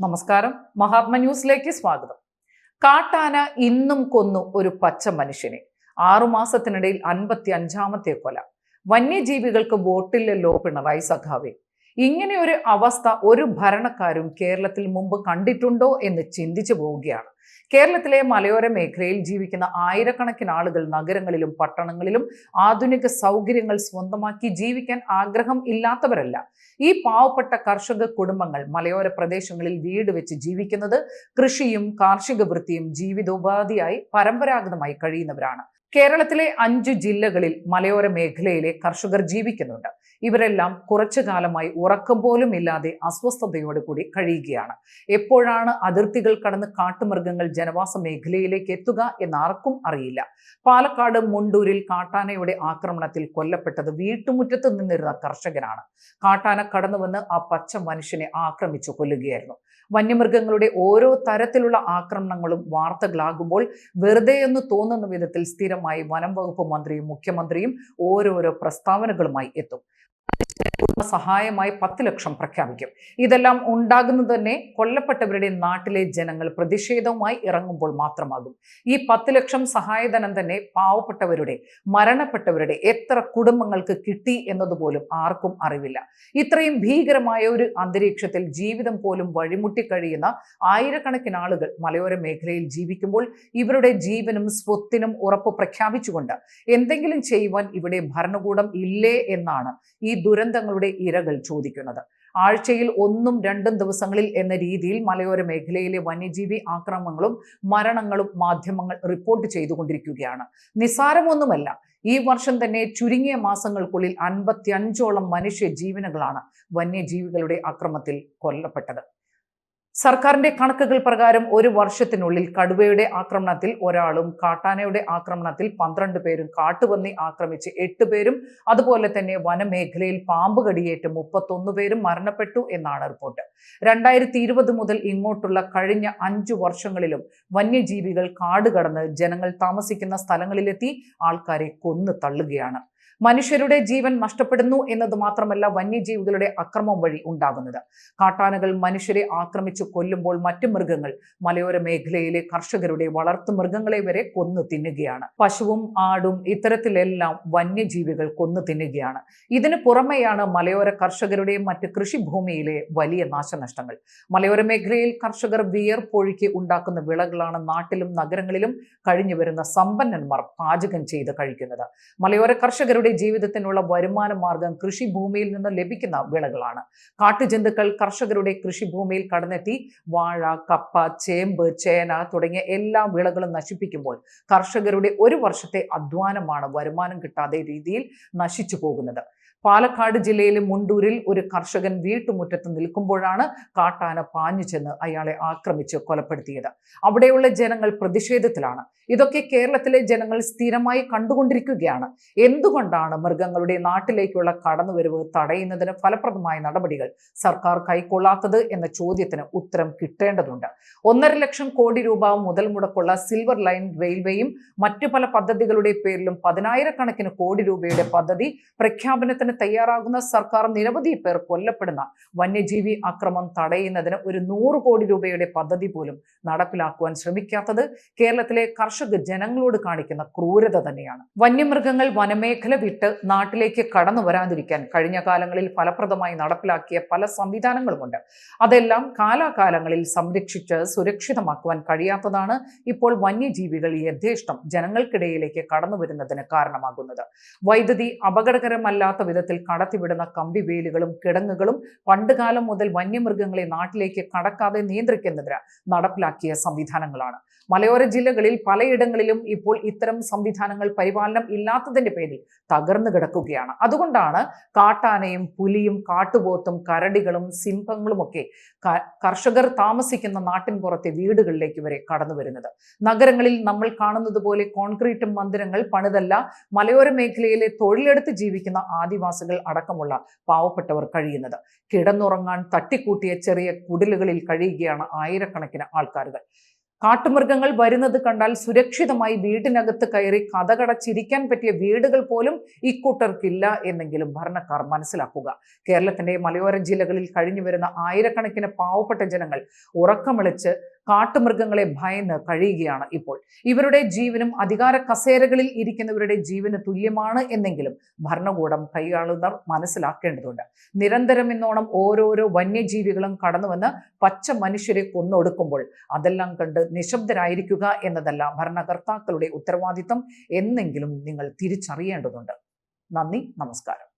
നമസ്കാരം. മഹാത്മ ന്യൂസിലേക്ക് സ്വാഗതം. കാട്ടാന ഇന്നും കൊന്നു ഒരു പച്ച മനുഷ്യനെ. ആറുമാസത്തിനിടയിൽ അൻപത്തി അഞ്ചാമത്തെ കൊല. വന്യജീവികൾക്ക് വോട്ടില്ലല്ലോ പിണറായി സഖാവെ. ഇങ്ങനെ ഒരു അവസ്ഥ ഒരു ഭരണക്കാരും കേരളത്തിൽ മുമ്പ് കണ്ടിട്ടുണ്ടോ എന്ന് ചിന്തിച്ചു പോവുകയാണ്. കേരളത്തിലെ മലയോര മേഖലയിൽ ജീവിക്കുന്ന ആയിരക്കണക്കിന് ആളുകൾ നഗരങ്ങളിലും പട്ടണങ്ങളിലും ആധുനിക സൗകര്യങ്ങൾ സ്വന്തമാക്കി ജീവിക്കാൻ ആഗ്രഹം ഇല്ലാത്തവരല്ല. ഈ പാവപ്പെട്ട കർഷക കുടുംബങ്ങൾ മലയോര പ്രദേശങ്ങളിൽ വീട് വെച്ച് ജീവിക്കുന്നത് കൃഷിയും കാർഷിക വൃത്തിയും ജീവിതോപാധിയായി പരമ്പരാഗതമായി കഴിയുന്നവരാണ്. കേരളത്തിലെ അഞ്ച് ജില്ലകളിൽ മലയോര മേഖലയിലെ കർഷകർ ജീവിക്കുന്നുണ്ട്. ഇവരെല്ലാം കുറച്ചു കാലമായി ഉറക്കം പോലും ഇല്ലാതെ അസ്വസ്ഥതയോട് കൂടി കഴിയുകയാണ്. എപ്പോഴാണ് അതിർത്തികൾ കടന്ന് കാട്ടുമൃഗങ്ങൾ ജനവാസ മേഖലയിലേക്ക് എത്തുക എന്നാർക്കും അറിയില്ല. പാലക്കാട് മുണ്ടൂരിൽ കാട്ടാനയുടെ ആക്രമണത്തിൽ കൊല്ലപ്പെട്ടത് വീട്ടുമുറ്റത്ത് നിന്നിരുന്ന കർഷകനാണ്. കാട്ടാന കടന്നുവന്ന് ആ പച്ച മനുഷ്യനെ ആക്രമിച്ചു കൊല്ലുകയായിരുന്നു. വന്യമൃഗങ്ങളുടെ ഓരോ തരത്തിലുള്ള ആക്രമണങ്ങളും വാർത്തകളാകുമ്പോൾ വെറുതെ എന്ന് തോന്നുന്ന വിധത്തിൽ സ്ഥിരമായി വനം വകുപ്പ് മന്ത്രിയും മുഖ്യമന്ത്രിയും ഓരോരോ പ്രസ്താവനകളുമായി എത്തും. സഹായമായി പത്ത് ലക്ഷം പ്രഖ്യാപിക്കും. ഇതെല്ലാം ഉണ്ടാകുന്നത് തന്നെ കൊല്ലപ്പെട്ടവരുടെ നാട്ടിലെ ജനങ്ങൾ പ്രതിഷേധവുമായി ഇറങ്ങുമ്പോൾ മാത്രമാകും. ഈ പത്ത് ലക്ഷം സഹായധനം തന്നെ പാവപ്പെട്ടവരുടെ മരണപ്പെട്ടവരുടെ എത്ര കുടുംബങ്ങൾക്ക് കിട്ടി എന്നതുപോലും ആർക്കും അറിവില്ല. ഇത്രയും ഭീകരമായ ഒരു അന്തരീക്ഷത്തിൽ ജീവിതം പോലും വഴിമുട്ടി കഴിയുന്ന ആയിരക്കണക്കിന് ആളുകൾ മലയോര മേഖലയിൽ ജീവിക്കുമ്പോൾ ഇവരുടെ ജീവനും സ്വത്തിനും ഉറപ്പ് പ്രഖ്യാപിച്ചുകൊണ്ട് എന്തെങ്കിലും ചെയ്യുവാൻ ഇവിടെ ഭരണകൂടം ഇല്ലേ എന്നാണ് ഈ ദുരന്തങ്ങളുടെ ഇരകൾ ചോദിക്കുന്നത്. ആഴ്ചയിൽ ഒന്നും രണ്ടും ദിവസങ്ങളിൽ എന്ന രീതിയിൽ മലയോര മേഖലയിലെ വന്യജീവി ആക്രമണങ്ങളും മരണങ്ങളും മാധ്യമങ്ങൾ റിപ്പോർട്ട് ചെയ്തുകൊണ്ടിരിക്കുകയാണ്. നിസ്സാരമൊന്നുമല്ല ഈ വർഷം തന്നെ ചുരുങ്ങിയ മാസങ്ങൾക്കുള്ളിൽ അൻപത്തി അഞ്ചോളം മനുഷ്യ ജീവനുകളാണ് വന്യജീവികളുടെ അക്രമത്തിൽ കൊല്ലപ്പെട്ടത്. സർക്കാരിന്റെ കണക്കുകൾ പ്രകാരം ഒരു വർഷത്തിനുള്ളിൽ കടുവയുടെ ആക്രമണത്തിൽ ഒരാളും കാട്ടാനയുടെ ആക്രമണത്തിൽ പന്ത്രണ്ട് പേരും കാട്ടുപന്നി ആക്രമിച്ച് എട്ട് പേരും അതുപോലെ തന്നെ വനമേഖലയിൽ പാമ്പ് കടിയേറ്റ് മുപ്പത്തൊന്ന് പേരും മരണപ്പെട്ടു എന്നാണ് റിപ്പോർട്ട്. രണ്ടായിരത്തി ഇരുപത് മുതൽ ഇങ്ങോട്ടുള്ള കഴിഞ്ഞ അഞ്ചു വർഷങ്ങളിലും വന്യജീവികൾ കാട് കടന്ന് ജനങ്ങൾ താമസിക്കുന്ന സ്ഥലങ്ങളിലെത്തി ആൾക്കാരെ കൊന്നു തള്ളുകയാണ്. മനുഷ്യരുടെ ജീവൻ നഷ്ടപ്പെടുന്നു എന്നത് മാത്രമല്ല വന്യജീവികളുടെ അക്രമം വഴി ഉണ്ടാകുന്നത്. കാട്ടാനകൾ മനുഷ്യരെ ആക്രമിച്ചു കൊല്ലുമ്പോൾ മറ്റു മൃഗങ്ങൾ മലയോര മേഖലയിലെ കർഷകരുടെ വളർത്തു മൃഗങ്ങളെ വരെ കൊന്നു തിന്നുകയാണ്. പശുവും ആടും ഇത്തരത്തിലെല്ലാം വന്യജീവികൾ കൊന്നു തിന്നുകയാണ്. ഇതിനു പുറമെയാണ് മലയോര കർഷകരുടെയും മറ്റ് കൃഷിഭൂമിയിലെ വലിയ നാശനഷ്ടങ്ങൾ. മലയോര മേഖലയിൽ കർഷകർ വിയർപ്പൊഴുക്കി ഉണ്ടാക്കുന്ന വിളകളാണ് നാട്ടിലും നഗരങ്ങളിലും കഴിഞ്ഞു വരുന്ന സമ്പന്നന്മാർ പാചകം ചെയ്ത് കഴിക്കുന്നത്. മലയോര കർഷകരുടെ ജീവിതത്തിനുള്ള വരുമാന മാർഗം കൃഷിഭൂമിയിൽ നിന്ന് ലഭിക്കുന്ന വിളകളാണ്. കാട്ടുജന്തുക്കൾ കർഷകരുടെ കൃഷിഭൂമിയിൽ കടന്നെത്തി വാഴ കപ്പ ചേമ്പ് ചേന തുടങ്ങിയ എല്ലാ വിളകളും നശിപ്പിക്കുമ്പോൾ കർഷകരുടെ ഒരു വർഷത്തെ അധ്വാനമാണ് വരുമാനം കിട്ടാതെ രീതിയിൽ നശിച്ചു പോകുന്നത്. പാലക്കാട് ജില്ലയിലെ മുണ്ടൂരിൽ ഒരു കർഷകൻ വീട്ടുമുറ്റത്ത് നിൽക്കുമ്പോഴാണ് കാട്ടാന പാഞ്ഞു ചെന്ന് അയാളെ ആക്രമിച്ച് കൊലപ്പെടുത്തിയത്. അവിടെയുള്ള ജനങ്ങൾ പ്രതിഷേധത്തിലാണ്. ഇതൊക്കെ കേരളത്തിലെ ജനങ്ങൾ സ്ഥിരമായി കണ്ടുകൊണ്ടിരിക്കുകയാണ്. എന്തുകൊണ്ടാണ് മൃഗങ്ങളുടെ നാട്ടിലേക്കുള്ള കടന്നുവരവ് തടയുന്നതിന് ഫലപ്രദമായ നടപടികൾ സർക്കാർ കൈക്കൊള്ളാത്തത് എന്ന ചോദ്യത്തിന് ഉത്തരം കിട്ടേണ്ടതുണ്ട്. ഒന്നര ലക്ഷം കോടി രൂപ മുതൽ മുടക്കുള്ള സിൽവർ ലൈൻ റെയിൽവേയും മറ്റു പല പദ്ധതികളുടെ പേരിലും പതിനായിരക്കണക്കിന് കോടി രൂപയുടെ പദ്ധതി പ്രഖ്യാപനത്തിന് തയ്യാറാകുന്ന സർക്കാർ നിരവധി പേർ കൊല്ലപ്പെടുന്ന വന്യജീവി അക്രമം തടയുന്നതിന് ഒരു നൂറ് കോടി രൂപയുടെ പദ്ധതി പോലും നടപ്പിലാക്കുവാൻ ശ്രമിക്കാത്തത് കേരളത്തിലെ കർഷക ജനങ്ങളോട് കാണിക്കുന്ന ക്രൂരത തന്നെയാണ്. വന്യമൃഗങ്ങൾ വനമേഖല വിട്ട് നാട്ടിലേക്ക് കടന്നു വരാതിരിക്കാൻ കഴിഞ്ഞ കാലങ്ങളിൽ ഫലപ്രദമായി നടപ്പിലാക്കിയ പല സംവിധാനങ്ങളുമുണ്ട്. അതെല്ലാം കാലാകാലങ്ങളിൽ സംരക്ഷിച്ച് സുരക്ഷിതമാക്കുവാൻ കഴിയാത്തതാണ് ഇപ്പോൾ വന്യജീവികൾ യഥേഷ്ടം ജനങ്ങൾക്കിടയിലേക്ക് കടന്നു വരുന്നതിന് കാരണമാകുന്നത്. വൈദ്യുതി അപകടകരമല്ലാത്ത വിധത്തിൽ കടത്തിവിടുന്ന കമ്പിവേലുകളും കിടങ്ങുകളും പണ്ടുകാലം മുതൽ വന്യമൃഗങ്ങളെ നാട്ടിലേക്ക് കടക്കാതെ നിയന്ത്രിക്കുന്നതിന് നടപ്പിലാക്കിയ സംവിധാനങ്ങളാണ്. മലയോര ജില്ലകളിൽ പലയിടങ്ങളിലും ഇപ്പോൾ ഇത്തരം സംവിധാനങ്ങൾ പരിപാലനം ഇല്ലാത്തതിന്റെ പേരിൽ തകർന്നു കിടക്കുകയാണ്. അതുകൊണ്ടാണ് കാട്ടാനയും പുലിയും കാട്ടുപോത്തും കരടികളും സിംഹങ്ങളും ഒക്കെ കർഷകർ താമസിക്കുന്ന നാട്ടിൻ പുറത്തെ വീടുകളിലേക്ക് വരെ കടന്നു വരുന്നത്. നഗരങ്ങളിൽ നമ്മൾ കാണുന്നത് പോലെ കോൺക്രീറ്റും മന്ദിരങ്ങൾ പണിതല്ല മലയോര മേഖലയിലെ തൊഴിലെടുത്ത് ജീവിക്കുന്ന ആദിവാസികൾ അടക്കമുള്ള പാവപ്പെട്ടവർ കഴിയുന്നത്. കിടന്നുറങ്ങാൻ തട്ടിക്കൂട്ടിയ ചെറിയ കുടിലുകളിൽ കഴിയുകയാണ് ആയിരക്കണക്കിന് ആൾക്കാരുകൾ. കാട്ടുമൃഗങ്ങൾ വരുന്നത് കണ്ടാൽ സുരക്ഷിതമായി വീടിനകത്ത് കയറി കഥകടച്ചിരിക്കാൻ പറ്റിയ വീടുകൾ പോലും ഇക്കൂട്ടർക്കില്ല എന്നെങ്കിലും ഭരണക്കാർ മനസ്സിലാക്കുക. കേരളത്തിന്റെ മലയോര ജില്ലകളിൽ കഴിഞ്ഞു വരുന്ന ആയിരക്കണക്കിന് പാവപ്പെട്ട ജനങ്ങൾ ഉറക്കമിളിച്ച് കാട്ടുമൃഗങ്ങളെ ഭയന്ന് കഴിയുകയാണ് ഇപ്പോൾ. ഇവരുടെ ജീവനും അധികാര കസേരകളിൽ ഇരിക്കുന്നവരുടെ ജീവന് തുല്യമാണ് എന്നെങ്കിലും ഭരണകൂടം കൈയാളുന്നവർ മനസ്സിലാക്കേണ്ടതുണ്ട്. നിരന്തരം ഇന്നോണം ഓരോരോ വന്യജീവികളും കടന്നുവന്ന് പച്ച മനുഷ്യരെ കൊന്നൊടുക്കുമ്പോൾ അതെല്ലാം കണ്ട് നിശബ്ദരായിരിക്കുക എന്നതല്ല ഭരണകർത്താക്കളുടെ ഉത്തരവാദിത്തം എന്നെങ്കിലും നിങ്ങൾ തിരിച്ചറിയേണ്ടതുണ്ട്. നന്ദി നമസ്കാരം.